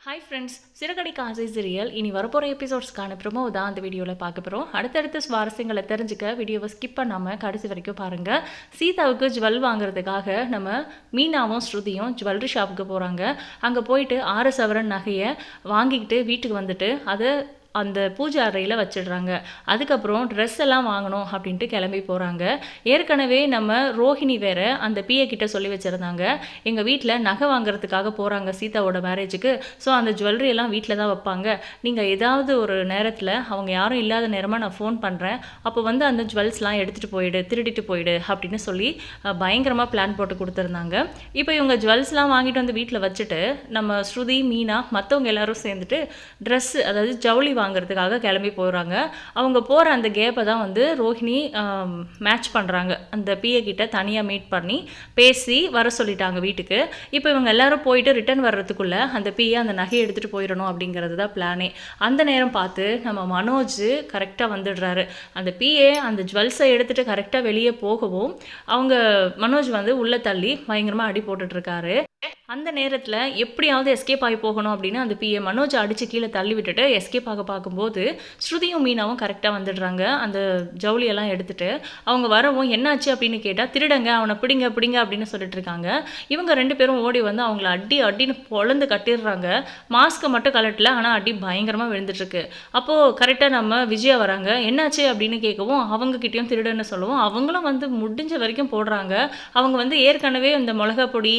Hi friends சிறகடி காசை serial இனி வரப்போகிற எபிசோட்ஸ்க்கான ப்ரொமோ தான் அந்த வீடியோவில் பார்க்க போகிறோம் அடுத்தடுத்த சுவாரஸ்யங்களை தெரிஞ்சுக்க வீடியோவை ஸ்கிப் பண்ணாமல் கடைசி வரைக்கும் பாருங்கள் சீதாவுக்கு ஜுவல் வாங்குறதுக்காக நம்ம மீனாவும் ஸ்ருதியும் ஜுவல்லரி ஷாப்புக்கு போகிறாங்க அங்கே போயிட்டு ஆறு சவரன் நகையை வாங்கிக்கிட்டு வீட்டுக்கு வந்துட்டு அதை அந்த பூஜை அறையில் வச்சிடுறாங்க. அதுக்கப்புறம் ட்ரெஸ் எல்லாம் வாங்கணும் அப்படின்ட்டு கிளம்பி போகிறாங்க ஏற்கனவே நம்ம ரோஹிணி வேற அந்த பிஏ கிட்ட சொல்லி வச்சுருந்தாங்க. எங்கள் வீட்டில் நகை வாங்குறதுக்காக போகிறாங்க சீதாவோட மேரேஜுக்கு ஸோ அந்த ஜுவல்லரி எல்லாம் வீட்டில் தான் வைப்பாங்க. நீங்கள் ஏதாவது ஒரு நேரத்தில் அவங்க யாரும் இல்லாத நேரமாக நான் ஃபோன் பண்ணுறேன் அப்போ வந்து அந்த ஜுவல்ஸ்லாம் எடுத்துகிட்டு போயிடு திருடிட்டு போயிடு அப்படின்னு சொல்லி பயங்கரமாக பிளான் போட்டு கொடுத்துருந்தாங்க. இப்போ இவங்க ஜுவல்ஸ்லாம் வாங்கிட்டு வந்து வீட்டில் வச்சுட்டு நம்ம ஸ்ருதி மீனா மற்றவங்க எல்லாரும் சேர்ந்துட்டு ட்ரெஸ்ஸு அதாவது ஜவுளி வாங்குறதுக்காக கிளம்பி போகிறாங்க அவங்க போகிற அந்த கேப்பை தான் வந்து ரோஹிணி மேட்ச் பண்ணுறாங்க அந்த பிஏ கிட்ட தனியாக மீட் பண்ணி பேசி வர சொல்லிட்டாங்க வீட்டுக்கு. இப்போ இவங்க எல்லாரும் போயிட்டு ரிட்டர்ன் வர்றதுக்குள்ளே அந்த பிஏ அந்த நகையை எடுத்துகிட்டு போயிடணும் அப்படிங்கிறது தான் பிளானே அந்த நேரம் பார்த்து நம்ம மனோஜ் கரெக்டாக வந்துடுறாரு. அந்த பிஏ அந்த ஜுவல்ஸை எடுத்துகிட்டு கரெக்டாக வெளியே போகவும் அவங்க மனோஜ் வந்து உள்ளே தள்ளி பயங்கரமாக அடி போட்டுட்ருக்காரு அந்த நேரத்தில் எப்படியாவது எஸ்கேப் ஆகி போகணும் அப்படின்னு அந்த பிஏ மனோஜ் அடித்து கீழே தள்ளி விட்டுட்டு எஸ்கேப் ஆக பார்க்கும்போது ஸ்ருதியும் மீனாவும் கரெக்டாக வந்துடுறாங்க. அந்த ஜவுளியெல்லாம் எடுத்துட்டு அவங்க வரவும் என்னாச்சு அப்படின்னு கேட்டால் திருடங்க அவனை பிடிங்க பிடிங்க அப்படின்னு சொல்லிட்டு இருக்காங்க. இவங்க ரெண்டு பேரும் ஓடி வந்து அவங்கள அடி அடின்னு பொழந்து கட்டிடுறாங்க. மாஸ்க்கை மட்டும் கலட்டல ஆனால் அடி பயங்கரமாக விழுந்துட்டுருக்கு. அப்போது கரெக்டாக நம்ம விஜயா வராங்க. என்னாச்சு? அப்படின்னு கேட்கவும் அவங்க கிட்டேயும் திருடன்னு சொல்லுவோம் அவங்களும் வந்து முடிஞ்ச வரைக்கும் போடுறாங்க. அவங்க வந்து ஏற்கனவே இந்த மிளகா பொடி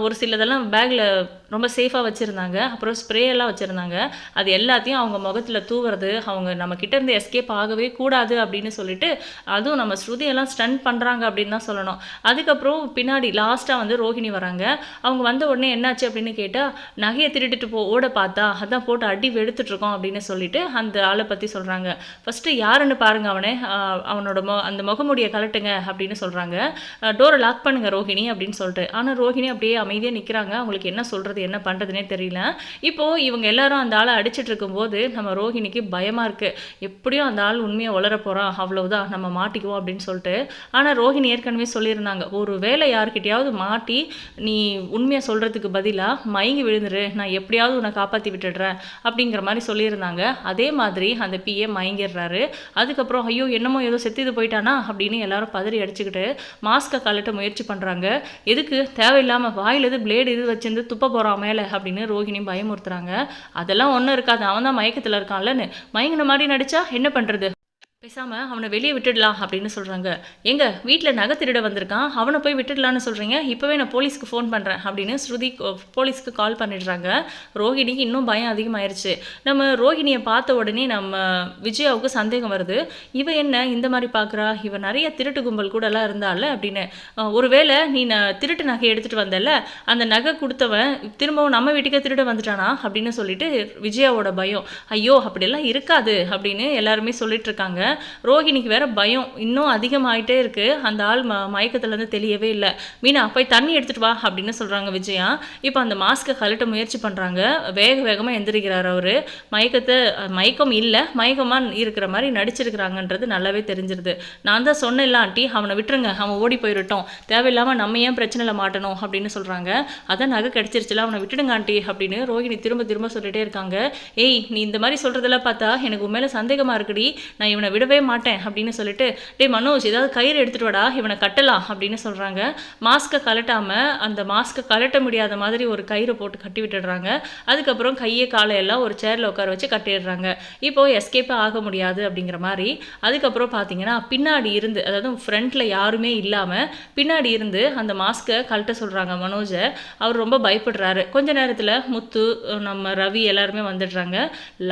ஒரு சிலதெல்லாம் பேக்கில் ரொம்ப சேஃபாக வச்சுருந்தாங்க. அப்புறம் ஸ்ப்ரே எல்லாம் வச்சுருந்தாங்க. அது எல்லாத்தையும் அவங்க முகத்தில் தூவுறது அவங்க நம்ம கிட்டேருந்து எஸ்கேப் ஆகவே கூடாது அப்படின்னு சொல்லிட்டு அதுவும் நம்ம ஸ்ருதியெல்லாம் ஸ்டன் பண்ணுறாங்க அப்படின்னு தான் சொல்லணும். அதுக்கப்புறம் பின்னாடி லாஸ்ட்டாக வந்து ரோஹிணி வராங்க. அவங்க வந்த உடனே என்னாச்சு அப்படின்னு கேட்டால் நகையை திருட்டுட்டு போ ஓட பார்த்தா அதான் போட்டு அடி வெடுத்துட்ருக்கோம் அப்படின்னு சொல்லிட்டு அந்த ஆளை பற்றி சொல்கிறாங்க ஃபஸ்ட்டு யாருன்னு பாருங்க அவனை. அவனோட மொ அந்த முகமுடியை கலட்டுங்க அப்படின்னு சொல்கிறாங்க டோரை லாக் பண்ணுங்க ரோஹிணி அப்படின்னு சொல்லிட்டு. ஆனால் ரோஹிணி அப்படியே அமைதியாக நிற்கிறாங்க அவங்களுக்கு என்ன சொல்கிறது என்ன பண்ணுறதுனே தெரியல. இப்போது இவங்க எல்லாரும் அந்த ஆளை அடிச்சிட்டு இருக்கும்போது நம்ம ரோஹிணிக்கு பயமாக இருக்குது எப்படியும் அந்த ஆள் உண்மையை வளர போகிறான் அவ்வளவுதான் நம்ம மாட்டிக்குவோம் அப்படின்னு சொல்லிட்டு. ஆனால் ரோஹிணி ஏற்கனவே சொல்லியிருந்தாங்க. ஒரு வேலை யார்கிட்டயாவது மாட்டி நீ உண்மையை சொல்கிறதுக்கு பதிலாக மயங்கி விழுந்துரு நான் எப்படியாவது உன்னை காப்பாற்றி விட்டுடுறேன் அப்படிங்கிற மாதிரி சொல்லியிருந்தாங்க. அதே மாதிரி அந்த பிஏ மயங்கிடுறாரு. அதுக்கப்புறம் ஐயோ என்னமோ ஏதோ செத்துது போயிட்டானா? அப்படின்னு எல்லாரும் பதறி அடிச்சுக்கிட்டு மாஸ்க்கை கழட்ட முயற்சி பண்ணுறாங்க எதுக்கு? தேவையில்லாமல் வாயில் பிளேடு இது வச்சிருந்து துப்ப போகிறான் மேலே அப்படின்னு ரோஹிணி பயமுறுத்துறாங்க. அதெல்லாம் ஒன்றும் இருக்காது. அவன் தான் மயக்கத்தில் இருக்கான்லன்னு. மயங்கின மாதிரி நடிச்சா என்ன பண்ணுறது பேசாமல் அவனை வெளியே விட்டுடலாம் அப்படின்னு சொல்கிறாங்க எங்க வீட்டில் நகை திருட வந்திருக்கான் அவனை போய் விட்டுடலான்னு சொல்கிறீங்க இப்போவே நான் போலீஸ்க்கு ஃபோன் பண்ணுறேன் அப்படின்னு ஸ்ருதி போலீஸ்க்கு கால் பண்ணிடுறாங்க. ரோஹிணிக்கு இன்னும் பயம் அதிகமாயிருச்சு. நம்ம ரோஹிணியை பார்த்த உடனே நம்ம விஜயாவுக்கு சந்தேகம் வருது. இவ என்ன இந்த மாதிரி பார்க்குறா? இவ நிறைய திருட்டு கும்பல் கூடலாம் இருந்தால? அப்படின்னு. ஒருவேளை நீ ந- திருட்டு நகை எடுத்துகிட்டு வந்தல அந்த நகை கொடுத்தவன் திரும்பவும் நம்ம வீட்டுக்கே திருட வந்துட்டானா? அப்படின்னு சொல்லிட்டு விஜயாவோட பயம். ஐயோ அப்படியெல்லாம் இருக்காது. அப்படின்னு எல்லாருமே சொல்லிட்டு இருக்காங்க. ரோஹிணிக்கு வேற பயம் இன்னும் அதிகமாயிட்டே இருக்கு. அந்த ஆள் ம மயக்கத்துலேருந்து தெரியவே இல்லை. மீனா போய் தண்ணி எடுத்துட்டு வா அப்படின்னு சொல்றாங்க விஜயா. இப்போ அந்த மாஸ்க்கை கழட்ட முயற்சி பண்றாங்க. வேக வேகமாக எந்திரிக்கிறார் அவரு. மயக்கத்தை மயக்கம் இல்லை மயக்கமாக இருக்கிற மாதிரி நடிச்சிருக்கிறாங்கன்றது நல்லாவே தெரிஞ்சிருது. நான் தான் சொன்னேன்ல ஆண்டி அவனை விட்டுருங்க. அவன் ஓடி போயிடட்டும் தேவையில்லாமல் நம்ம ஏன் பிரச்சனையில் மாட்டணும்? அப்படின்னு சொல்றாங்க. அதான் நகை கிடைச்சிருச்சுல அவனை விட்டுடுங்க ஆண்டி அப்படின்னு ரோஹிணி திரும்ப திரும்ப சொல்லிட்டே இருக்காங்க. ஏய் நீ இந்த மாதிரி சொல்றதெல்லாம் பார்த்தா எனக்கு உண்மையில சந்தேகமா இருக்குடி. நான் இவனை விட விடவே மாட்டேன் அப்படின்னு சொல்லிட்டு டேய் மனோஜ் ஏதாவது கயிறு எடுத்துட்டு வாடா இவனை கட்டலாம் அப்படின்னு சொல்கிறாங்க மாஸ்க்கை கலட்டாமல் அந்த மாஸ்க்கை கலட்ட முடியாத மாதிரி ஒரு கயிறை போட்டு கட்டி விட்டுடுறாங்க. அதுக்கப்புறம் கையை காலை எல்லாம் ஒரு சேரில் உட்கார வச்சு கட்டிடுறாங்க. இப்போ எஸ்கேப்பே ஆக முடியாது அப்படிங்கிற மாதிரி. அதுக்கப்புறம் பார்த்தீங்கன்னா பின்னாடி இருந்து அதாவது ஃப்ரண்ட்டில் யாருமே இல்லாமல் பின்னாடி இருந்து அந்த மாஸ்க்கை கழட்ட சொல்கிறாங்க மனோஜை. அவர் ரொம்ப பயப்படுறாரு. கொஞ்ச நேரத்தில் முத்து நம்ம ரவி எல்லாருமே வந்துடுறாங்க.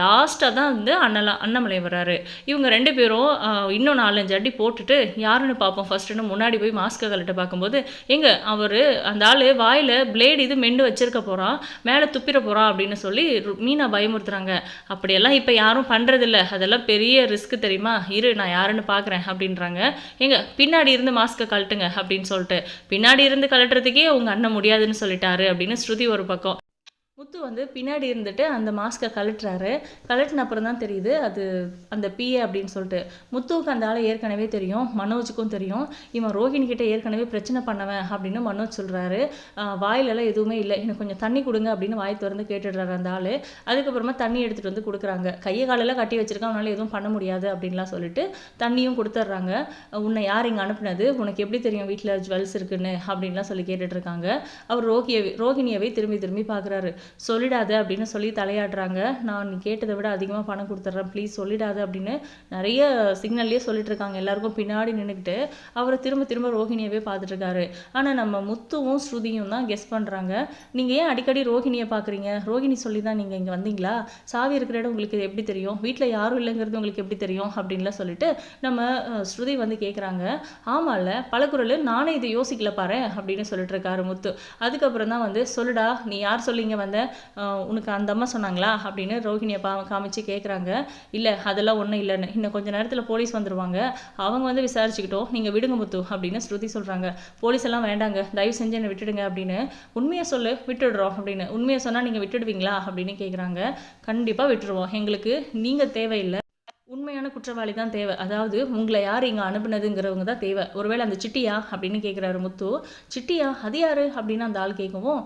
லாஸ்ட்டாக தான் வந்து அண்ணலா அண்ணாமலை வராரு இவங்க ரெண்டு பேரும் பேரும் இன்னும் நாலஞ்சு அடி போட்டுட்டு யாருன்னு பார்ப்போம். ஃபர்ஸ்ட்டுன்னு முன்னாடி போய் மாஸ்க்கை கழட்ட பார்க்கும்போது எங்க அவர் அந்த ஆள் வாயில் பிளேடு இது மெண்டு வச்சிருக்க போகிறான் மேலே துப்பிட போகிறான் அப்படின்னு சொல்லி ரு- மீனா பயமுறுத்துறாங்க. அப்படியெல்லாம் இப்போ யாரும் பண்ணுறதில்ல அதெல்லாம் பெரிய ரிஸ்க் தெரியுமா? இரு நான் யாருன்னு பார்க்குறேன் அப்படின்றாங்க. எங்க பின்னாடி இருந்து மாஸ்க்கை கழட்டுங்க அப்படின்னு சொல்லிட்டு. பின்னாடி இருந்து கழட்டுறதுக்கே உங்கள் அண்ணன் முடியாதுன்னு சொல்லிட்டாரு அப்படின்னு ஸ்ருதி ஒரு பக்கம். முத்து வந்து பின்னாடி இருந்துட்டு அந்த மாஸ்க்கை கழட்டுறாரு. கழட்டின அப்புறம் தான் தெரியுது அது அந்த பிஏ அப்படின்னு சொல்லிட்டு. முத்துவுக்கு அந்த ஆளை ஏற்கனவே தெரியும் மனோஜுக்கும் தெரியும். இவன் ரோஹிணி கிட்ட ஏற்கனவே பிரச்சனை பண்ணவன் அப்படின்னு மனோஜ் சொல்கிறாரு வாயிலெல்லாம் எதுவுமே இல்லை. எனக்கு கொஞ்சம் தண்ணி கொடுங்க அப்படின்னு வாய் திறந்து கேட்டுடுறாரு அந்த ஆள். அதுக்கப்புறமா தண்ணி எடுத்துகிட்டு வந்து கொடுக்குறாங்க. கையை காலெல்லாம் கட்டி வச்சிருக்கான் அவனால் எதுவும் பண்ண முடியாது அப்படின்லாம் சொல்லிட்டு தண்ணியும் கொடுத்துட்றாங்க. உன்னை யார் இங்கே அனுப்புனது? உனக்கு எப்படி தெரியும் வீட்டில் ஜுவல்ஸ் இருக்குன்னு? அப்படின்லாம் சொல்லி கேட்டுட்ருக்காங்க. அவர் ரோகியை ரோஹிணியவே திரும்பி திரும்பி பார்க்குறாரு சொல்லிடாத அப்படின்னு சொல்லி தலையாடுறாங்க நான் நீ கேட்டதை விட அதிகமாக பணம் கொடுத்துட்றேன். ப்ளீஸ் சொல்லிடாத அப்படின்னு நிறைய சிக்னல்லையே சொல்லிட்டு இருக்காங்க எல்லாருக்கும் பின்னாடி நின்றுக்கிட்டு அவரை திரும்ப திரும்ப ரோஹிணியவே பார்த்துட்டு இருக்காரு ஆனால் நம்ம முத்துவும் ஸ்ருதியும் தான் கெஸ் பண்ணுறாங்க நீங்கள் ஏன் அடிக்கடி ரோஹிணியை பார்க்குறீங்க? ரோஹிணி சொல்லி தான் நீங்கள் இங்கே வந்தீங்களா? சாவி இருக்கிற இடம் உங்களுக்கு இது எப்படி தெரியும்? வீட்டில் யாரும் இல்லைங்கிறது உங்களுக்கு எப்படி தெரியும்? அப்படின்லாம் சொல்லிட்டு நம்ம ஸ்ருதி வந்து கேட்குறாங்க ஆமாம்ல பலகுரல் நானே இதை யோசிக்கல பாரு அப்படின்னு சொல்லிட்டு இருக்காரு முத்து. அதுக்கப்புறம் தான் வந்து சொல்லுடா நீ யார் சொல்லிங்க வந்த? உனக்கு அந்த அம்மா சொன்னாங்களா அப்படின்னு ரோஹிணியை பா காமிச்சு கேட்குறாங்க இல்லை அதெல்லாம் ஒன்றும் இல்லைன்னு. இன்னும் கொஞ்ச நேரத்தில் போலீஸ் வந்துடுவாங்க அவங்க வந்து விசாரிச்சுக்கிட்டோம் நீங்கள் விடுங்க முத்து அப்படின்னு ஸ்ருதி சொல்கிறாங்க போலீஸ் எல்லாம் வேண்டாங்க. தயவு செஞ்சு என்னை விட்டுடுங்க அப்படின்னு உண்மையை சொல்லு விட்டுடுறோம் அப்படின்னு. உண்மையை சொன்னால் நீங்கள் விட்டுடுவீங்களா அப்படின்னு கேட்குறாங்க கண்டிப்பாக விட்டுருவோம். எங்களுக்கு நீங்கள் தேவையில்லை. உண்மையான குற்றவாளி தான் தேவை. அதாவது உங்களை யார் இங்கே அனுப்புனதுங்கிறவங்க தான் தேவை. ஒருவேளை அந்த சிட்டியா அப்படின்னு கேட்குறாரு முத்து. சிட்டியா? அது யார்? அப்படின்னு அந்த ஆள் கேட்கவும்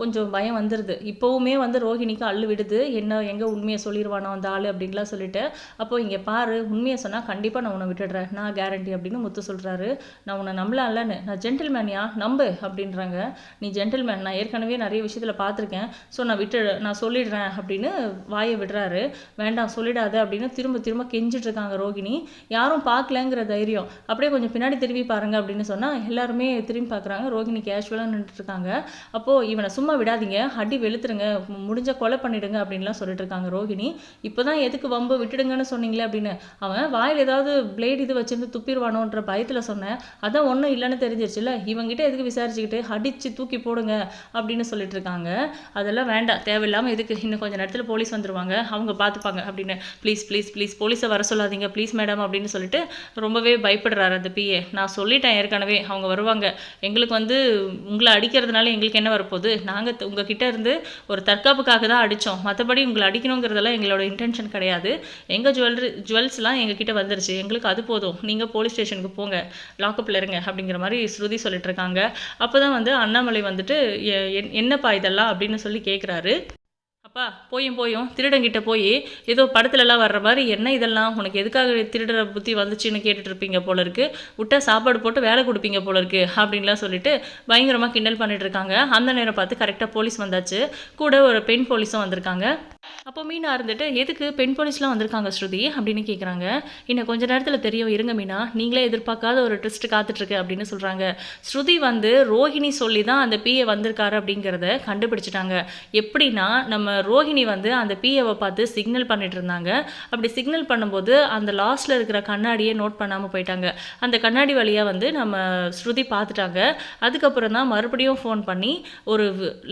கொஞ்சம் பயம் வந்துடுது இப்போவுமே வந்து ரோஹிணிக்கு அள்ளு விடுது. என்ன எங்கே உண்மையை சொல்லிடுவானோ அந்த ஆள் அப்படின்லாம் சொல்லிட்டு அப்போ இங்கே பாரு உண்மையை சொன்னால் கண்டிப்பாக நான் உன்னை விட்டுடுறேன். நான் கேரண்டி அப்படின்னு முத்து சொல்கிறாரு நான் உன்னை நம்பலாம்லன்னு. நான் ஜென்டில்மேனியா நம்பு அப்படின்றாங்க. நீ ஜென்டில்மேன் நான் ஏற்கனவே நிறைய விஷயத்தில் பார்த்துருக்கேன். ஸோ நான் விட்டு நான் சொல்லிடுறேன் அப்படின்னு வாயை விடுறாரு. வேண்டாம் சொல்லிடாத அப்படின்னு திரும்ப திரும்ப கெஞ்சிட்டு இருக்காங்க ரோகிணி. யாரும் பார்க்கலங்கிற தைரியம். அப்படியே கொஞ்சம் பின்னாடி திரும்பி பாருங்க அப்படின்னு சொன்னால் எல்லாருமே திரும்பி பார்க்குறாங்க ரோகிணி கேஷுவலாக நின்றுட்டுருக்காங்க அப்போது இவனை சும்மா விடாதீங்க. அடி வெளுத்துருங்க. முடிஞ்ச கொலை பண்ணிடுங்க அப்படின்லாம் சொல்லிட்டு இருக்காங்க ரோகிணி. இப்போ தான் எதுக்கு வம்பு விட்டுடுங்கன்னு சொன்னீங்களே அப்படின்னு. அவன் வாயில் ஏதாவது பிளேட் இது வச்சிருந்து துப்பிடுவானோன்ற பயத்தில் சொன்னேன். அதான் ஒன்றும் இல்லைன்னு தெரிஞ்சிருச்சுல்ல. இவங்கிட்ட எதுக்கு விசாரிச்சுக்கிட்டு அடித்து தூக்கி போடுங்க அப்படின்னு சொல்லிட்டு இருக்காங்க அதெல்லாம் வேண்டாம். தேவையில்லாமல் எதுக்கு? இன்னும் கொஞ்சம் நேரத்தில் போலீஸ் வந்துருவாங்க. அவங்க பார்த்துப்பாங்க அப்படின்னு. ப்ளீஸ் ப்ளீஸ் ப்ளீஸ் போலீஸை வர சொல்லாதீங்க ப்ளீஸ் மேடம் அப்படின்னு சொல்லிட்டு ரொம்பவே பயப்படுறாரு அந்த பிஏ நான் சொல்லிட்டேன் ஏற்கனவே அவங்க வருவாங்க. எங்களுக்கு வந்து உங்களை அடிக்கிறதுனால எங்களுக்கு என்ன வரப்போகுது? நாங்கள் உங்ககிட்ட இருந்து ஒரு தற்காப்புக்காக தான் அடித்தோம் மற்றபடி உங்களை அடிக்கணுங்கிறதெல்லாம் எங்களோட இன்டென்ஷன் கிடையாது. எங்கள் ஜுவல்லரி ஜுவல்ஸ்லாம் எங்ககிட்ட வந்துருச்சு. எங்களுக்கு அது போதும். நீங்கள் போலீஸ் ஸ்டேஷனுக்கு போங்க. லாக்கப்பில் இருங்க அப்படிங்கிற மாதிரி ஸ்ருதி சொல்லிட்டு இருக்காங்க. அப்போ தான் வந்து அண்ணாமலை வந்துட்டு "எ- என்- என்னப்பா இதெல்லாம் அப்படின்னு சொல்லி கேட்குறாரு அப்பா போயும் போயும் திருடங்கிட்ட போய் ஏதோ படத்துலலாம் வர்ற மாதிரி என்ன இதெல்லாம்? உனக்கு எதுக்காக திருடுற புத்தி வந்துச்சுன்னு கேட்டுட்டு இருப்பீங்க போல இருக்கு விட்டா சாப்பாடு போட்டு வேலை கொடுப்பீங்க போல இருக்கு அப்படின்லாம் சொல்லிட்டு பயங்கரமாக கிண்டல் பண்ணிட்டு இருக்காங்க அந்த நேரம் பார்த்து கரெக்டாக போலீஸ் வந்தாச்சு. கூட ஒரு பெண் போலீஸும் வந்திருக்காங்க. அப்போ மீனா இருந்துட்டு எதுக்கு பெண் போலீஸ்லாம் வந்திருக்காங்க ஸ்ருதி? அப்படின்னு கேட்குறாங்க இன்னும் கொஞ்ச நேரத்தில் தெரியும். இருங்க மீனா. நீங்களே எதிர்பார்க்காத ஒரு ட்விஸ்ட் காத்துட்ருக்கு அப்படின்னு சொல்கிறாங்க ஸ்ருதி வந்து ரோஹிணி சொல்லி தான் அந்த பிஏ வந்திருக்காரு அப்படிங்கிறத கண்டுபிடிச்சிட்டாங்க. எப்படின்னா நம்ம ரோஹிணி வந்து அந்த பிஏவை பார்த்து சிக்னல் பண்ணிட்டு இருந்தாங்க அப்படி சிக்னல் பண்ணும்போது அந்த லாஸ்ட்டில் இருக்கிற கண்ணாடியை நோட் பண்ணாமல் போயிட்டாங்க. அந்த கண்ணாடி வழியாக வந்து நம்ம ஸ்ருதி பார்த்துட்டாங்க. அதுக்கப்புறம் தான் மறுபடியும் ஃபோன் பண்ணி ஒரு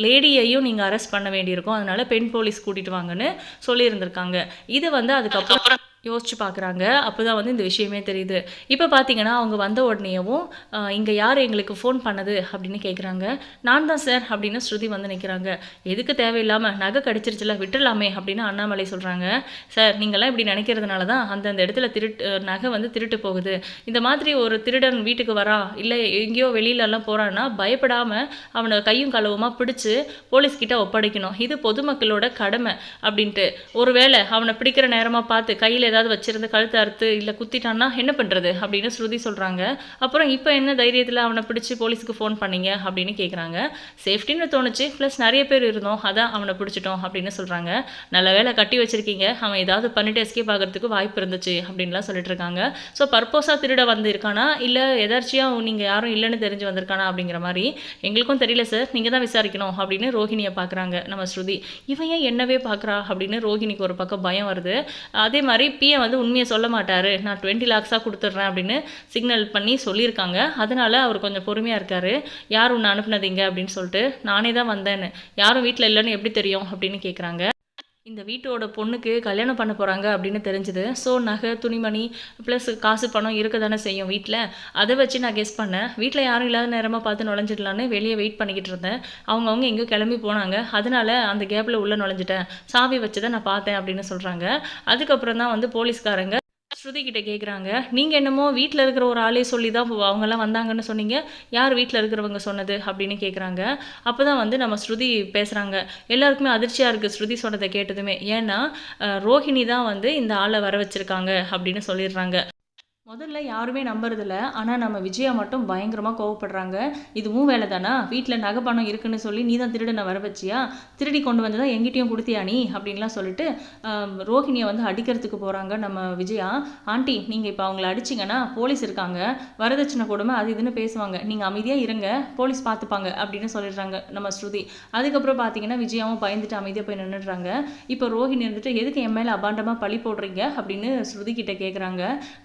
லேடியையும் நீங்கள் அரெஸ்ட் பண்ண வேண்டியிருக்கும். அதனால் பெண் போலீஸ் கூட்டிட்டு வாங்கன்னு சொல்லியிருந்திருக்காங்க. இது வந்து அதுக்கப்புறம் யோசிச்சு பார்க்குறாங்க. அப்போ தான் வந்து இந்த விஷயமே தெரியுது. இப்போ பார்த்தீங்கன்னா அவங்க வந்த உடனேயும் இங்கே யார் எங்களுக்கு ஃபோன் பண்ணது அப்படின்னு கேட்குறாங்க நான் தான் சார் அப்படின்னு ஸ்ருதி வந்து நிற்கிறாங்க எதுக்கு தேவையில்லாமல் நகை கடிச்சிருச்சுல விட்டுடலாமே அப்படின்னு அண்ணாமலை சொல்கிறாங்க சார் நீங்களாம் இப்படி நினைக்கிறதுனால தான் அந்தந்த இடத்துல திருட்டு நகை வந்து திருட்டு போகுது. இந்த மாதிரி ஒரு திருடன் வீட்டுக்கு வரான் இல்லை எங்கேயோ வெளியிலலாம் போகிறான்னா பயப்படாமல் அவனை கையும் களவுமாக பிடிச்சி போலீஸ்கிட்ட ஒப்படைக்கணும். இது பொதுமக்களோட கடமை அப்படின்ட்டு. ஒருவேளை அவனை பிடிக்கிற நேரமாக பார்த்து கையில் ஏதாவது வச்சிருந்து கழுத்து அறுத்து இல்லை குத்திட்டான்னா என்ன பண்ணுறது அப்படின்னு ஸ்ருதி சொல்கிறாங்க அப்புறம் இப்போ என்ன தைரியத்தில் அவனை பிடிச்சி போலீஸுக்கு ஃபோன் பண்ணீங்க அப்படின்னு கேட்குறாங்க சேஃப்டின்னு தோணுச்சு. ப்ளஸ் நிறைய பேர் இருந்தோம். அதான் அவனை பிடிச்சிட்டோம் அப்படின்னு சொல்கிறாங்க நல்ல வேளை கட்டி வச்சிருக்கீங்க. அவன் ஏதாவது பண்ணிட்டு எஸ்கேப் ஆகிறதுக்கு வாய்ப்பு இருந்துச்சு அப்படின்லாம் சொல்லிட்டு இருக்காங்க. ஸோ பர்பஸாக திருட வந்திருக்கானா? இல்லை எதார்ச்சியாக நீங்கள் யாரும் இல்லைன்னு தெரிஞ்சு வந்திருக்கானா அப்படிங்கிற மாதிரி எங்களுக்கும் தெரியல சார் நீங்கள் தான் விசாரிக்கணும் அப்படின்னு ரோஹிணியை பார்க்குறாங்க நம்ம ஸ்ருதி. இவன் ஏன் என்னவே பார்க்குறா அப்படின்னு ரோஹிணிக்கு ஒரு பக்கம் பயம் வருது. அதே மாதிரி பிஏ வந்து உண்மையை சொல்ல மாட்டார். நான் டுவெண்ட்டி லேக்ஸாக கொடுத்துட்றேன் அப்படின்னு சிக்னல் பண்ணி சொல்லியிருக்காங்க. அதனால் அவர் கொஞ்சம் பொறுமையாக இருக்கார். யார் உன்னை அனுப்புனதீங்க அப்படின்னு சொல்லிட்டு நானே தான் வந்தேன்னு. யாரும் வீட்டில் இல்லைன்னு எப்படி தெரியும் அப்படின்னு கேட்குறாங்க இந்த வீட்டோட பொண்ணுக்கு கல்யாணம் பண்ண போகிறாங்க அப்படின்னு தெரிஞ்சுது. ஸோ நகை துணிமணி ப்ளஸ் காசு பணம் இருக்க தானே செய்யும் வீட்டில் அதை வச்சு நான் கெஸ் பண்ணேன். வீட்டில் யாரும் இல்லாத நேரமாக பார்த்து நுழைஞ்சிடலான்னு வெளியே வெயிட் பண்ணிக்கிட்டு இருந்தேன். அவங்கவுங்க எங்கேயோ கிளம்பி போனாங்க. அதனால் அந்த கேப்பில் உள்ளே நுழைஞ்சிட்டேன். சாவி வச்சு தான் நான் பார்த்தேன் அப்படின்னு சொல்கிறாங்க அதுக்கப்புறம் தான் வந்து போலீஸ்காரங்க ஸ்ருதி கிட்ட கேட்குறாங்க நீங்கள் என்னமோ வீட்டில் இருக்கிற ஒரு ஆளே சொல்லி தான் அவங்கெல்லாம் வந்தாங்கன்னு சொன்னீங்க. யார் வீட்டில் இருக்கிறவங்க சொன்னது அப்படின்னு கேட்குறாங்க அப்போ தான் வந்து நம்ம ஸ்ருதி பேசுகிறாங்க எல்லாருக்குமே அதிர்ச்சியாக இருக்குது ஸ்ருதி சொன்னதை கேட்டதுமே. ஏன்னா ரோஹிணி தான் வந்து இந்த ஆளை வர வச்சுருக்காங்க அப்படின்னு சொல்லிடுறாங்க. முதல்ல யாருமே நம்புறதில்ல. ஆனால் நம்ம விஜயா மட்டும் பயங்கரமாக கோவப்படுறாங்க. இதுவும் வேலை தானா வீட்டில் நகை பணம் இருக்குன்னு சொல்லி நீ தான் திருடனை வர வச்சியா? திருடி கொண்டு வந்து தான் எங்கிட்டையும் கொடுத்தியா நீ? அப்படின்லாம் சொல்லிட்டு ரோஹிணியை வந்து அடிக்கிறதுக்கு போகிறாங்க நம்ம விஜயா. ஆண்டி நீங்கள் இப்போ அவங்கள அடிச்சிங்கன்னா போலீஸ் இருக்காங்க. வரதட்சணை கொடுமை அது இதுன்னு பேசுவாங்க. நீங்கள் அமைதியாக இருங்க. போலீஸ் பார்த்துப்பாங்க அப்படின்னு சொல்லிடுறாங்க நம்ம ஸ்ருதி. அதுக்கப்புறம் பார்த்தீங்கன்னா விஜயாவும் பயந்துட்டு அமைதியாக போய் நின்றுடுறாங்க இப்போ ரோஹிணி இருந்துட்டு எதுக்கு என் மேலே அபாண்டமாக பழி போடுறீங்க? அப்படின்னு ஸ்ருதி கிட்ட கேட்குறாங்க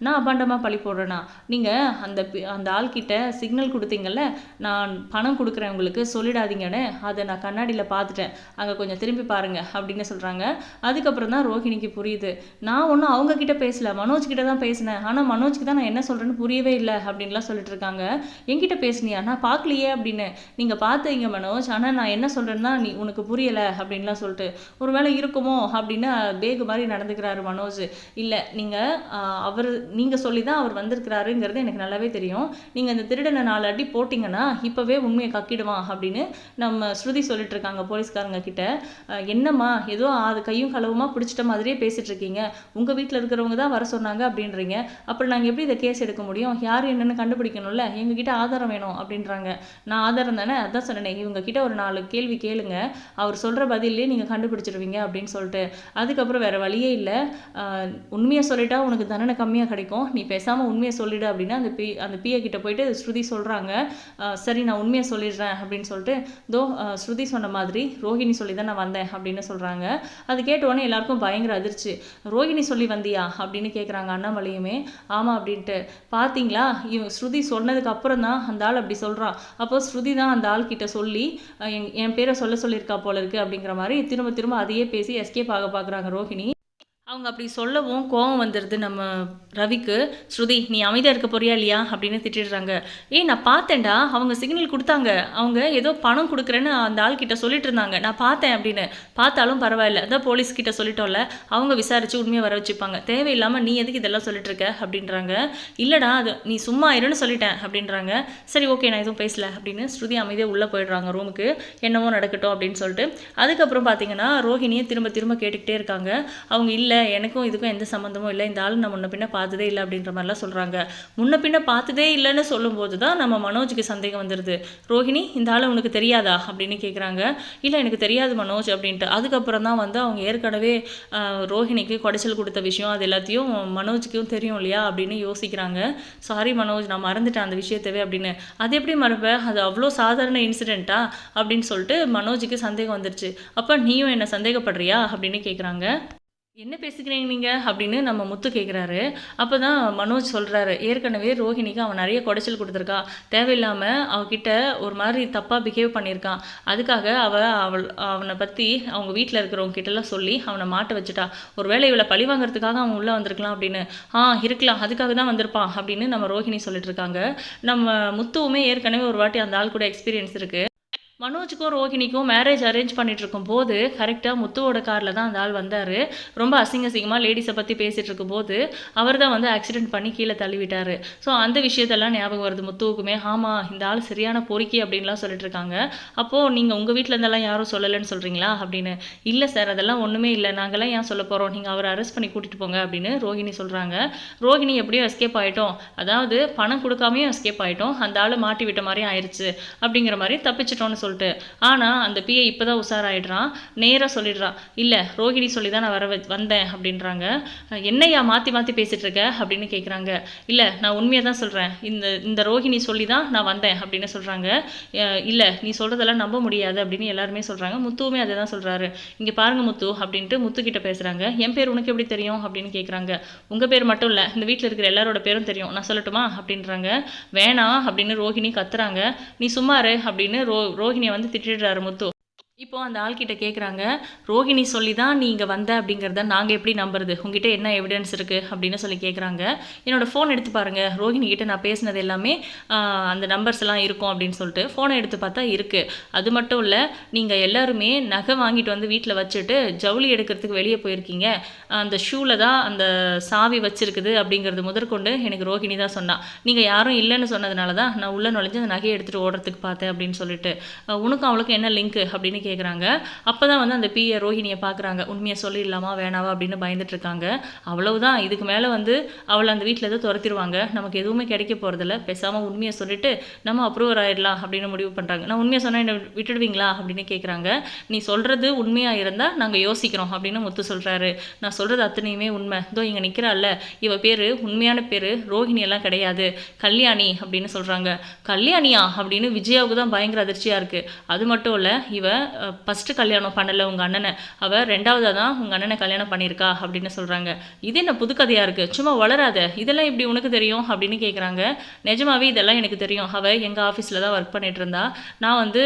நான் அபாண்டமாக பழி போடுறேனா? நீங்கள் அந்த அந்த ஆள்கிட்ட சிக்னல் கொடுத்தீங்கல்ல நான் பணம் கொடுக்குறேன் உங்களுக்கு சொல்லிடாதீங்கன்னு அதை நான் கண்ணாடியில் பார்த்துட்டேன். அங்கே கொஞ்சம் திரும்பி பாருங்க அப்படின்னு சொல்கிறாங்க அதுக்கப்புறம் தான் ரோஹிணிக்கு புரியுது. நான் ஒன்றும் அவங்க கிட்ட பேசல மனோஜ் கிட்ட தான் பேசினேன். ஆனால் மனோஜ்க்கு தான் நான் என்ன சொல்கிறேன்னு புரியவே இல்லை அப்படின்லாம் சொல்லிட்டு இருக்காங்க. என்கிட்ட பேசினியா? நான் பார்க்கலையே அப்படின்னு. நீங்கள் பார்த்தீங்க மனோஜ். ஆனால் நான் என்ன சொல்கிறேன்னா நீ உனக்கு புரியலை அப்படின்லாம் சொல்லிட்டு. ஒருவேளை இருக்குமோ அப்படின்னு பேகு மாதிரி நடந்துக்கிறாரு மனோஜ். இல்லை நீங்கள் அவர் நீங்கள் சொல்லி தான் அவர் வந்திருக்கிறாருங்கிறது எனக்கு நல்லாவே தெரியும். நீங்கள் அந்த திருடனை நாலு அடி போட்டிங்கன்னா இப்போவே உண்மையை கக்கிடுவான் அப்படின்னு நம்ம ஸ்ருதி சொல்லிட்டு இருக்காங்க போலீஸ்காரங்க கிட்ட. என்னம்மா ஏதோ அது கையும் களவுமா பிடிச்சிட்ட மாதிரியே பேசிட்டு இருக்கீங்க உங்கள் வீட்டில் இருக்கிறவங்க தான் வர சொன்னாங்க அப்படின்றீங்க. அப்புறம் நாங்கள் எப்படி இதை கேஸ் எடுக்க முடியும்? யார் என்னென்னு கண்டுபிடிக்கணும்ல? எங்ககிட்ட ஆதாரம் வேணும் அப்படின்றாங்க. நான் ஆதாரம் தானே? அதான் சொன்னேன் இவங்க கிட்ட ஒரு நாலு கேள்வி கேளுங்க. அவர் சொல்கிற பதிலே நீங்கள் கண்டுபிடிச்சிருவீங்க அப்படின்னு சொல்லிட்டு. அதுக்கப்புறம் வேற வழியே இல்லை. உண்மையை சொல்லிட்டா உனக்கு தண்டனை கம்மியாக கிடைக்கும். நீ பேசாமல் உண்மையை சொல்லிடு அப்படின்னா அந்த பி அந்த பிஏ கிட்ட போயிட்டு ஸ்ருதி சொல்கிறாங்க சரி நான் உண்மையை சொல்லிடுறேன் அப்படின்னு சொல்லிட்டு தோ ஸ்ருதி சொன்ன மாதிரி ரோஹிணி சொல்லி தான் நான் வந்தேன் அப்படின்னு சொல்கிறாங்க அது கேட்ட உடனே எல்லாருக்கும் பயங்கர அதிர்ச்சி. ரோஹிணி சொல்லி வந்தியா? அப்படின்னு கேட்குறாங்க அண்ணாமலையுமே. ஆமாம் அப்படின்ட்டு. பார்த்தீங்களா இவன் ஸ்ருதி சொன்னதுக்கு அப்புறம் தான் அந்த ஆள் அப்படி சொல்கிறான் அப்போ ஸ்ருதி தான் அந்த ஆள் கிட்ட சொல்லி என் என் பேரை சொல்ல சொல்லியிருக்கா போல இருக்கு அப்படிங்கிற மாதிரி திரும்ப திரும்ப அதையே பேசி எஸ்கேப் ஆக பார்க்குறாங்க ரோஹிணி. அவங்க அப்படி சொல்லவும் கோவம் வந்துடுது நம்ம ரவிக்கு. ஸ்ருதி நீ அமைதியாக இருக்க போறியா இல்லையா? அப்படின்னு திட்டிடுறாங்க. ஏய் நான் பார்த்தேன்டா. அவங்க சிக்னல் கொடுத்தாங்க. அவங்க ஏதோ பணம் கொடுக்குறேன்னு அந்த ஆள்கிட்ட சொல்லிட்டு இருந்தாங்க. நான் பார்த்தேன் அப்படின்னு. பார்த்தாலும் பரவாயில்ல. அதான் போலீஸ் கிட்ட சொல்லிட்டோம்ல. அவங்க விசாரிச்சு உண்மையை வர வச்சுப்பாங்க. தேவையில்லாமல் நீ எதுக்கு இதெல்லாம் சொல்லிட்டு இருக்க? அப்படின்றாங்க. இல்லைடா அது நீ சும்மா இருன்னு சொல்லிட்டேன் அப்படின்றாங்க. சரி ஓகே நான் எதுவும் பேசல அப்படின்னு ஸ்ருதி அமைதியாக உள்ளே போயிடுறாங்க ரூமுக்கு. என்னவோ நடக்கட்டும் அப்படின்னு சொல்லிட்டு. அதுக்கப்புறம் பார்த்தீங்கன்னா ரோஹிணியை திரும்ப திரும்ப கேட்டுக்கிட்டே இருக்காங்க. அவங்க இல்லை இல்லை எனக்கும் இதுக்கும் எந்த சம்மந்தமும் இல்லை. இந்த ஆள் நான் முன்ன பின்ன பார்த்ததே இல்லை அப்படின்ற மாதிரிலாம் சொல்கிறாங்க முன்ன பின்ன பார்த்ததே இல்லைன்னு சொல்லும்போது தான் நம்ம மனோஜுக்கு சந்தேகம் வந்துடுது ரோஹிணி இந்த ஆள் உனக்கு தெரியாதா அப்படின்னு கேட்குறாங்க இல்லை எனக்கு தெரியாது மனோஜ் அப்படின்ட்டு. அதுக்கப்புறம் தான் வந்து அவங்க ஏற்கனவே ரோஹிணிக்கு குடைச்சல் கொடுத்த விஷயம் அது எல்லாத்தையும் மனோஜுக்கும் தெரியும் இல்லையா அப்படின்னு யோசிக்கிறாங்க. சாரி மனோஜ் நான் மறந்துட்டேன் அந்த விஷயத்தவே அப்படின்னு. அது எப்படி மறப்பேன் அது அவ்வளோ சாதாரண இன்சிடெண்ட்டா அப்படின்னு சொல்லிட்டு மனோஜுக்கு சந்தேகம் வந்துருச்சு. அப்போ நீயும் என்ன சந்தேகப்படுறியா? அப்படின்னு கேட்குறாங்க என்ன பேசிக்கிறீங்க நீங்கள் அப்படின்னு நம்ம முத்து கேட்குறாரு அப்போ தான் மனோஜ் சொல்கிறாரு ஏற்கனவே ரோஹிணிக்கு அவன் நிறைய குடைச்சல் கொடுத்துருக்கா. தேவையில்லாமல் அவகிட்ட ஒரு மாதிரி தப்பாக பிஹேவ் பண்ணியிருக்கான். அதுக்காக அவள் அவள் அவனை பற்றி அவங்க வீட்டில் இருக்கிறவங்க கிட்டலாம் சொல்லி அவனை மாட்ட வச்சுட்டா. ஒருவேளை இவளை பழி வாங்குறதுக்காக அவன் உள்ளே வந்திருக்கலாம் அப்படின்னு. ஆ இருக்கலாம். அதுக்காக தான் வந்திருப்பான். அப்படின்னு நம்ம ரோஹிணி சொல்லிட்டு இருக்காங்க. நம்ம முத்துவுமே ஏற்கனவே ஒரு வாட்டி அந்த ஆள் கூட எக்ஸ்பீரியன்ஸ் இருக்குது மனோஜுக்கும் ரோஹிணிக்கும் மேரேஜ் அரேஞ்ச் பண்ணிட்டு இருக்கும் போது கரெக்டாக முத்துவோட காரில் தான் அந்த ஆள் வந்தார். ரொம்ப அசிங்க அசிங்கமாக லேடிஸை பற்றி பேசிகிட்டு இருக்கும்போது அவர் தான் வந்து ஆக்சிடென்ட் பண்ணி கீழே தள்ளிவிட்டார். ஸோ அந்த விஷயத்தெல்லாம் ஞாபகம் வருது முத்துவுக்குமே. ஆமாம் இந்த ஆள் சரியான பொறுக்கி அப்படின்லாம் சொல்லிட்டு இருக்காங்க அப்போது நீங்கள் உங்கள் வீட்டில் இருந்தெல்லாம் யாரும் சொல்லலைன்னு சொல்கிறீங்களா அப்படின்னு இல்லை சார் அதெல்லாம் ஒன்றுமே இல்லை. நாங்கள்லாம் ஏன் சொல்ல போகிறோம் நீங்கள் அவரை அரெஸ்ட் பண்ணி கூட்டிகிட்டு போங்க அப்படின்னு ரோஹிணி சொல்கிறாங்க ரோஹிணி எப்படியோ எஸ்கேப் ஆகிட்டோம் அதாவது பணம் கொடுக்காமையும் எஸ்கேப் ஆகிட்டோம் அந்த ஆள் மாட்டி விட்ட மாதிரி ஆயிடுச்சு அப்படிங்கிற மாதிரி தப்பிச்சிட்டோன்னு சொல்லிட்டு. ஆனால் அந்த பிஏ இப்போ தான் உஷாராயிடுறான். நேராக சொல்லிடுறான் இல்லை ரோஹிணி சொல்லி தான் நான் வர வ- வந்தேன் அப்படின்றாங்க. என்னையா மாற்றி மாற்றி பேசிகிட்டு இருக்க அப்படின்னு கேட்குறாங்க இல்லை நான் உண்மையை தான் சொல்கிறேன் இந்த இந்த ரோஹிணி சொல்லி தான் நான் வந்தேன் அப்படின்னு சொல்கிறாங்க இல்லை நீ சொல்கிறதெல்லாம் நம்ப முடியாது அப்படின்னு எல்லாருமே சொல்கிறாங்க முத்துவுமே அதை தான் சொல்கிறாரு இங்கே பாருங்க முத்து அப்படின்ட்டு முத்து கிட்ட பேசுகிறாங்க என் பேர் உனக்கு எப்படி தெரியும்? அப்படின்னு கேட்குறாங்க உங்கள் பேர் மட்டும் இல்லை இந்த வீட்டில் இருக்கிற எல்லாரோட பேரும் தெரியும். நான் சொல்லட்டுமா? அப்படின்றாங்க. வேணாம் அப்படின்னு ரோஹிணி கத்துறாங்க. நீ சும்மாரு அப்படின்னு ரோ ரோஹிணியை வந்து திட்டிடுறாரு முத்து. இப்போ அந்த ஆள்கிட்ட கேட்குறாங்க ரோஹிணி சொல்லி தான் நீங்கள் வந்த அப்படிங்கிறத நாங்கள் எப்படி நம்புறது? உங்ககிட்ட என்ன எவிடன்ஸ் இருக்குது அப்படின்னு சொல்லி கேட்குறாங்க என்னோடய ஃபோன் எடுத்து பாருங்கள் ரோஹிணி கிட்ட நான் பேசினது எல்லாமே அந்த நம்பர்ஸ் எல்லாம் இருக்கும் அப்படின்னு சொல்லிட்டு ஃபோனை எடுத்து பார்த்தா இருக்குது அது மட்டும் இல்லை நீங்கள் எல்லாருமே நகை வாங்கிட்டு வந்து வீட்டில் வச்சுட்டு ஜவுளி எடுக்கிறதுக்கு வெளியே போயிருக்கீங்க. அந்த ஷூவில் தான் அந்த சாவி வச்சிருக்குது அப்படிங்கிறது முதற்கொண்டு எனக்கு ரோஹிணி தான் சொன்னான் நீங்கள் யாரும் இல்லைன்னு சொன்னதுனால தான் நான் உள்ளே நுழைஞ்சு அந்த நகையை எடுத்துகிட்டு ஓடுறதுக்கு பார்த்தேன் அப்படின்னு சொல்லிட்டு. உனக்கும் அவளுக்கும் என்ன லிங்க் அப்படின்னு கேட்குறாங்க அப்போ தான் வந்து அந்த பிஏ ரோஹிணியை பார்க்குறாங்க உண்மையை சொல்லிடலாமா வேணாவா அப்படின்னு பயந்துட்டுருக்காங்க அவ்வளவுதான். இதுக்கு மேலே வந்து அவளை அந்த வீட்டில் எதுவும் துரத்திடுவாங்க. நமக்கு எதுவுமே கிடைக்க போகிறதில்ல பேசாமல் உண்மையை சொல்லிட்டு நம்ம அப்ரூவர் ஆயிடலாம் அப்படின்னு முடிவு பண்ணுறாங்க நான் உண்மையை சொன்னால் என்ன விட்டுடுவீங்களா அப்படின்னு கேட்குறாங்க நீ சொல்கிறது உண்மையாக இருந்தால் நாங்கள் யோசிக்கிறோம் அப்படின்னு முத்து சொல்கிறாரு நான் சொல்கிறது அத்தனையுமே உண்மை. இதோ இங்கே நிற்கிறாள்ல இவ பேர் உண்மையான பேர் ரோஹிணி எல்லாம் கிடையாது. கல்யாணி அப்படின்னு சொல்கிறாங்க கல்யாணியா அப்படின்னு விஜயாவுக்கு தான் பயங்கர அதிர்ச்சியாக இருக்குது அது மட்டும் இல்லை இவ ஃபஸ்ட்டு கல்யாணம் பண்ணலை உங்கள் அண்ணனை. அவள் ரெண்டாவதாக தான் உங்கள் அண்ணனை கல்யாணம் பண்ணியிருக்கா அப்படின்னு சொல்கிறாங்க இது என்ன புதுக்கதையாக இருக்குது சும்மா வளராத. இதெல்லாம் இப்படி உனக்கு தெரியும்? அப்படின்னு கேட்குறாங்க நிஜமாவே இதெல்லாம் எனக்கு தெரியும். அவள் எங்கள் ஆஃபீஸில் தான் ஒர்க் பண்ணிட்டு இருந்தா. நான் வந்து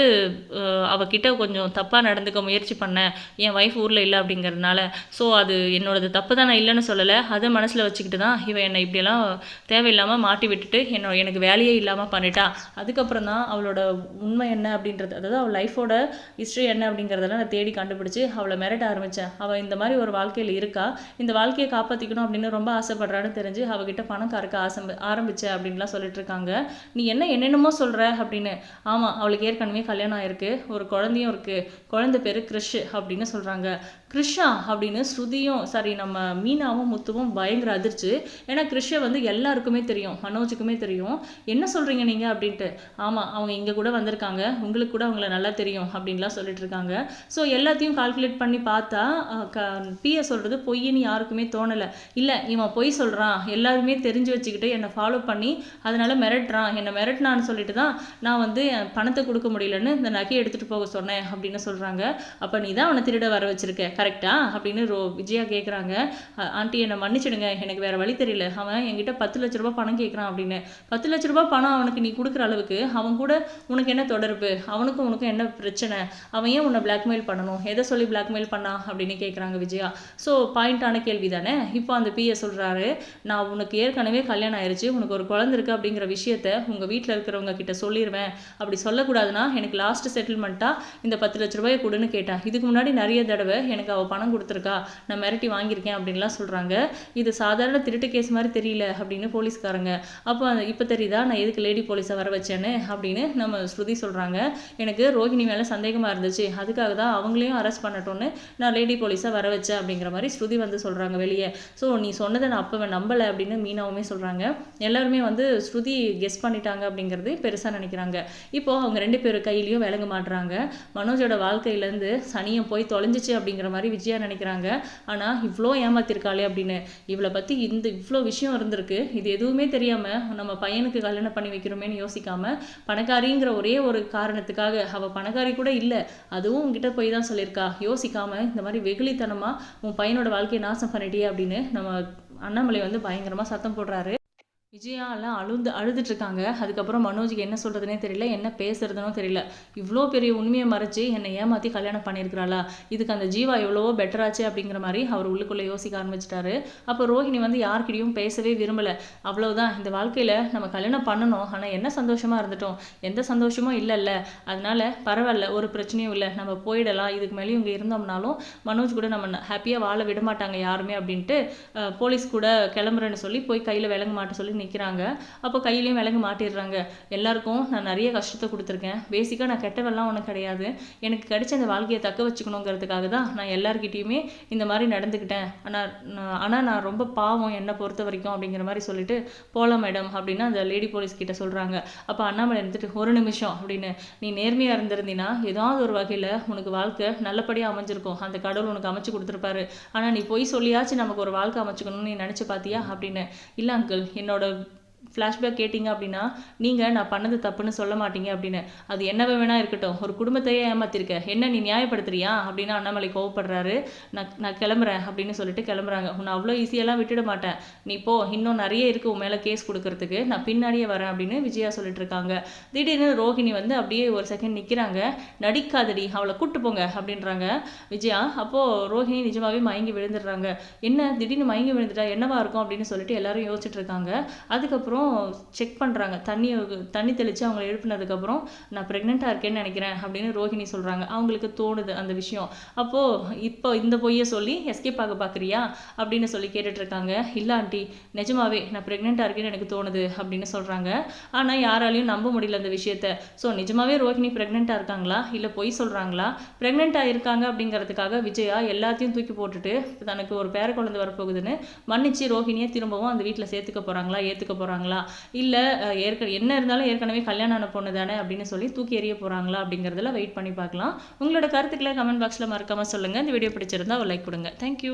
அவகிட்ட கொஞ்சம் தப்பாக நடந்துக்க முயற்சி பண்ணேன். என் ஒய்ஃப் ஊரில் இல்லை அப்படிங்கிறதுனால. ஸோ அது என்னோடது தப்பு தான் நான் இல்லைன்னு சொல்லலை. அதை மனசில் வச்சுக்கிட்டு தான் இவன் என்னை இப்படியெல்லாம் தேவையில்லாமல் மாட்டி விட்டுட்டு என்னோட எனக்கு வேலையே இல்லாமல் பண்ணிட்டா. அதுக்கப்புறம் தான் அவளோட உண்மை என்ன அப்படின்றது அதாவது அவள் லைஃபோட ஹிஸ்ட்ரி என்ன அப்படிங்கிறதெல்லாம் நான் தேடி கண்டுபிடிச்சி அவளை மிரட்ட ஆரம்பித்தேன் அவள் இந்த மாதிரி ஒரு வாழ்க்கையில் இருக்கா? இந்த வாழ்க்கையை காப்பாற்றிக்கணும் அப்படின்னு ரொம்ப ஆசைப்படுறான்னு தெரிஞ்சு அவகிட்ட பணம் கறக்க ஆசை ஆரம்பிச்சேன் அப்படின்லாம் சொல்லிட்டு இருக்காங்க. நீ என்ன என்னென்னமோ சொல்கிற அப்படின்னு. ஆமாம் அவளுக்கு ஏற்கனவே கல்யாணம் ஆயிருக்கு ஒரு குழந்தையும் இருக்குது குழந்தை பேர் கிறிஷ் அப்படின்னு சொல்கிறாங்க கிருஷ்ணா அப்படின்னு ஸ்ருதியும் சாரி நம்ம மீனாவும் முத்துவும் பயங்கர அதிர்ச்சி. ஏன்னா கிருஷ்ணை வந்து எல்லாருக்குமே தெரியும் மனோஜுக்குமே தெரியும். என்ன சொல்கிறீங்க நீங்கள் அப்படின்ட்டு? ஆமாம் அவங்க இங்கே கூட வந்திருக்காங்க. உங்களுக்கு கூட அவங்கள நல்லா தெரியும் அப்படின்லாம் சொல்லிட்டு இருக்காங்க. ஸோ எல்லாத்தையும் கால்குலேட் பண்ணி பார்த்தா க பிஏ சொல்கிறது பொய்ன்னு யாருக்குமே தோணலை. இல்லை இவன் பொய் சொல்கிறான் எல்லாருமே தெரிஞ்சு வச்சுக்கிட்டு என்னை ஃபாலோ பண்ணி அதனால் மிரட்டுறான். என்னை மிரட்டினான்னு சொல்லிட்டு தான் நான் வந்து பணத்தை கொடுக்க முடியலன்னு இந்த நகையை எடுத்துகிட்டு போக சொன்னேன் அப்படின்னு சொல்கிறாங்க அப்போ நீ தான் அவனை திருட வர வச்சுருக்க. கரெக்டா அப்படின்னு ரோ விஜயா கேட்குறாங்க ஆண்டி என்னை மன்னிச்சிடுங்க. எனக்கு வேறு வழி தெரியல. அவன் என்கிட்ட பத்து லட்ச ரூபா பணம் கேட்குறான் அப்படின்னு. பத்து லட்ச ரூபா பணம் அவனுக்கு நீ கொடுக்குற அளவுக்கு அவன் கூட உனக்கு என்ன தொடர்பு? அவனுக்கும் உனக்கும் என்ன பிரச்சனை? அவன் ஏன் உன்னை பிளாக்மெயில் பண்ணணும்? எதை சொல்லி பிளாக்மெயில் பண்ணா? அப்படின்னு கேட்குறாங்க விஜயா. ஸோ பாயிண்டான கேள்வி தானே? இப்போ அந்த பிஏ சொல்கிறாரு நான் உனக்கு ஏற்கனவே கல்யாணம் ஆயிடுச்சு உனக்கு ஒரு குழந்தை இருக்கு அப்படிங்கிற விஷயத்த உங்கள் வீட்டில் இருக்கிறவங்க கிட்ட சொல்லிடுவேன் அப்படி சொல்லக்கூடாதுன்னா எனக்கு லாஸ்ட் செட்டில்மெண்ட்டாக இந்த பத்து லட்ச ரூபாயை கொடுன்னு கேட்டேன். இதுக்கு முன்னாடி நிறைய தடவை எனக்கு அவள் பணம் கொடுத்துருக்கா நான் மிரட்டி வாங்கியிருக்கேன் அப்படின்லாம் சொல்கிறாங்க இது சாதாரண திருட்டு கேஸ் மாதிரி தெரியல அப்படின்னு போலீஸ்காரங்க. அப்போ இப்போ தெரியுதா? நான் எதுக்கு லேடி போலீஸை வர வச்சேன்னு அப்படின்னு நம்ம ஸ்ருதி சொல்கிறாங்க எனக்கு ரோஹிணி மேலே சந்தேகமாக இருந்துச்சு. அதுக்காக தான் அவங்களையும் அரெஸ்ட் பண்ணட்டோன்னு நான் லேடி போலீஸை வர வச்சேன் அப்படிங்கிற மாதிரி ஸ்ருதி வந்து சொல்கிறாங்க வெளியே. ஸோ நீ சொன்னதை நான் அப்போ நம்பலை அப்படின்னு மீனாவுமே சொல்கிறாங்க எல்லாருமே வந்து ஸ்ருதி கெஸ் பண்ணிட்டாங்க அப்படிங்கிறது பெருசாக நினைக்கிறாங்க. இப்போது அவங்க ரெண்டு பேர் கையிலையும் விளங்க மாட்டுறாங்க. மனோஜோட வாழ்க்கையிலேருந்து சனியம் போய் தொலைஞ்சிச்சு அப்படிங்கிற மாதிரி மாதிரி விஜயா நினைக்கிறாங்க. ஆனால் இவ்வளோ ஏமாத்திருக்காளே அப்படின்னு. இவளை பற்றி இந்த இவ்வளோ விஷயம் இருந்திருக்கு. இது எதுவுமே தெரியாமல் நம்ம பையனுக்கு கல்யாணம் பண்ணி வைக்கிறோமேன்னு யோசிக்காமல் பணக்காரிங்கிற ஒரே ஒரு காரணத்துக்காக அவள் பணக்காரி கூட இல்லை. அதுவும் உங்ககிட்ட போய் தான் சொல்லியிருக்கா. யோசிக்காமல் இந்த மாதிரி வெகுளித்தனமாக உன் பையனோட வாழ்க்கையை நாசம் பண்ணிட்டியே அப்படின்னு நம்ம அண்ணாமலை வந்து பயங்கரமாக சத்தம் போடுறாரு. விஜயாலாம் அழுந்து அழுதுட்டு இருக்காங்க அதுக்கப்புறம் மனோஜுக்கு என்ன சொல்கிறதுனே தெரியல என்ன பேசுறதுனோ தெரியல. இவ்வளோ பெரிய உண்மையை மறைச்சி என்னை ஏமாற்றி கல்யாணம் பண்ணியிருக்கிறாளா? இதுக்கு அந்த ஜீவா எவ்வளவோ பெட்டராச்சு அப்படிங்கிற மாதிரி அவர் உள்ளுக்குள்ளே யோசிக்க ஆரம்பிச்சிட்டாரு. அப்போ ரோஹிணி வந்து யார்கிட்டையும் பேசவே விரும்பலை. அவ்வளோதான் இந்த வாழ்க்கையில் நம்ம கல்யாணம் பண்ணணும். ஆனால் என்ன சந்தோஷமா இருந்துட்டோம்? எந்த சந்தோஷமும் இல்லைல்ல. அதனால பரவாயில்ல ஒரு பிரச்சனையும் இல்லை. நம்ம போயிடலாம். இதுக்கு மேலேயும் இங்கே இருந்தோம்னாலும் மனோஜ் கூட நம்ம ஹாப்பியாக வாழ விட மாட்டாங்க யாருமே அப்படின்ட்டு போலீஸ் கூட கிளம்புறேன்னு சொல்லி போய் கையில் விளங்க மாட்ட சொல்லி நிற்கிறாங்க அப்போ கையிலையும் விலங்கு மாட்டிடுறாங்க. எல்லாருக்கும் நான் நிறைய கஷ்டத்தை கொடுத்துருக்கேன். பேசிக்காக நான் கெட்டவெல்லாம் ஒன்றும் கிடையாது. எனக்கு கிடைச்ச அந்த வாழ்க்கையை தக்க வச்சுக்கணுங்கிறதுக்காக தான் நான் எல்லாருக்கிட்டேயுமே இந்த மாதிரி நடந்துக்கிட்டேன். ஆனால் ஆனால் நான் ரொம்ப பாவம் என்னை பொறுத்த வரைக்கும் அப்படிங்கிற மாதிரி சொல்லிட்டு போகலாம் மேடம் அப்படின்னு அந்த லேடி போலீஸ் கிட்ட சொல்கிறாங்க அப்போ அண்ணாமலை இருந்துட்டு ஒரு நிமிஷம் அப்படின்னு. நீ நேர்மையாக இருந்திருந்தீன்னா ஏதாவது ஒரு வகையில் உனக்கு வாழ்க்கை நல்லபடியாக அமைஞ்சிருக்கும். அந்த கடவுள் உனக்கு அமைச்சு கொடுத்துருப்பாரு. ஆனால் நீ பொய் சொல்லியாச்சும் நமக்கு ஒரு வாழ்க்கை அமைச்சுக்கணும்னு நீ நினச்சி பார்த்தியா அப்படின்னு. இல்லை அங்கிள் என்னோட the ஃப்ளாஷ்பேக் கேட்டிங்க அப்படின்னா நீங்கள் நான் பண்ணது தப்புன்னு சொல்ல மாட்டீங்க அப்படின்னு. அது என்னவே வேணா இருக்கட்டும். ஒரு குடும்பத்தையே ஏமாத்திருக்க. என்ன நீ நியாயப்படுத்துறியா? அப்படின்னு அண்ணாமலை கோவப்படுறாரு. நான் நான் கிளம்புறேன் அப்படின்னு சொல்லிட்டு கிளம்புறாங்க. உன்னை அவ்வளோ ஈஸியெல்லாம் விட்டுட மாட்டேன். நீ போ. இன்னும் நிறைய இருக்குது உன் மேலே கேஸ் கொடுக்கறதுக்கு. நான் பின்னாடியே வரேன் அப்படின்னு விஜயா சொல்லிட்டு இருக்காங்க. திடீர்னு ரோஹிணி வந்து அப்படியே ஒரு செகண்ட் நிற்கிறாங்க நடிக்காதடி. அவளை கூட்டு போங்க. அப்படின்றாங்க விஜயா. அப்போது ரோஹிணி நிஜமாவே மயங்கி விழுந்துடுறாங்க. என்ன? திடீர்னு மயங்கி விழுந்துட்டா என்னவா இருக்கும்? அப்படின்னு சொல்லிட்டு எல்லாரும் யோசிச்சுட்டு இருக்காங்க. அதுக்கப்புறம் செக் பண்ணுறாங்க தண்ணி தண்ணி தெளித்து அவங்கள எழுப்பினதுக்கப்புறம் நான் ப்ரெக்னெண்ட்டாக இருக்கேன்னு நினைக்கிறேன் அப்படின்னு ரோஹிணி சொல்கிறாங்க அவங்களுக்கு தோணுது அந்த விஷயம். அப்போது இப்போ இந்த பொய்யை சொல்லி எஸ்கேப் ஆக பார்க்குறியா அப்படின்னு சொல்லி கேட்டுட்ருக்காங்க. இல்லை ஆண்டி நிஜமாவே நான் ப்ரெக்னெண்ட்டாக இருக்கேன்னு எனக்கு தோணுது அப்படின்னு சொல்கிறாங்க ஆனால் யாராலையும் நம்ப முடியல அந்த விஷயத்த. ஸோ நிஜமாவே ரோஹிணி ப்ரெக்னெண்ட்டாக இருக்காங்களா? இல்லை பொய் சொல்கிறாங்களா ப்ரெக்னெண்ட்டாக இருக்காங்க அப்படிங்கிறதுக்காக விஜயா எல்லாத்தையும் தூக்கி போட்டுட்டு தனக்கு ஒரு பேர குழந்தை வரப்போகுதுன்னு மன்னிச்சு ரோஹிணியை திரும்பவும் அந்த வீட்டில் சேர்த்துக்க போகிறாங்களா ஏற்றுக்க போகிறாங்களா இல்லை ஏற்க என்ன இருந்தாலும் ஏற்கனவே கல்யாணம் ஆன பொண்ணு தானே அப்படின்னு சொல்லி தூக்கி எறிய போகிறாங்களா அப்படிங்கிறதுல வெயிட் பண்ணி பார்க்கலாம். உங்களோட கருத்துக்களை கமெண்ட் பாக்ஸில் மறக்காமல் சொல்லுங்கள் இந்த வீடியோ பிடிச்சிருந்தா ஒரு லைக் கொடுங்க. தேங்க்யூ